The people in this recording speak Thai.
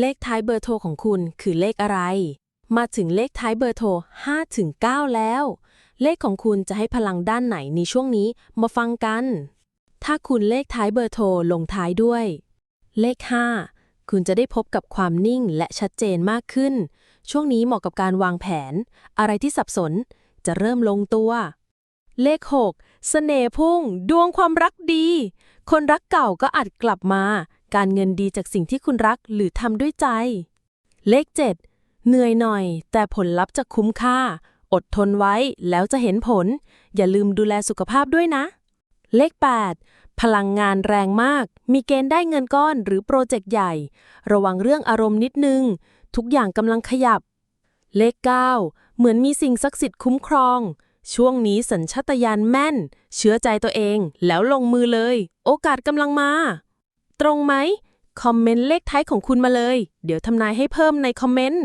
เลขท้ายเบอร์โทรของคุณคือเลขอะไร มาถึงเลขท้ายเบอร์โทร5ถึง9แล้ว เลขของคุณจะให้พลังด้านไหนในช่วงนี้มาฟังกัน ถ้าคุณเลขท้ายเบอร์โทรลงท้ายด้วย เลข 5 คุณจะได้พบกับความนิ่งและชัดเจนมากขึ้น ช่วงนี้เหมาะกับการวางแผน อะไรที่สับสนจะเริ่มลงตัว เลข 6 เสน่ห์พุ่ง ดวงความรักดี คนรักเก่าก็อาจกลับมา การเงินดีจากสิ่งที่คุณรักหรือทำด้วยใจ เลข 7 เหนื่อยหน่อย แต่ผลลัพธ์จะคุ้มค่า อดทนไว้แล้วจะเห็นผล อย่าลืมดูแลสุขภาพด้วยนะ เลข 8 พลังงานแรงมาก มีเกณฑ์ได้เงินก้อนหรือโปรเจกต์ใหญ่ ระวังเรื่องอารมณ์นิดนึง ทุกอย่างกำลังขยับ เลข 9 เหมือนมีสิ่งศักดิ์สิทธิ์คุ้มครองช่วงนี้สัญชาตญาณแม่น เชื่อใจตัวเองแล้วลงมือเลย โอกาสกำลังมา ตรงไหม คอมเมนต์เลขท้ายของคุณมาเลย เดี๋ยวทำนายให้เพิ่มในคอมเมนต์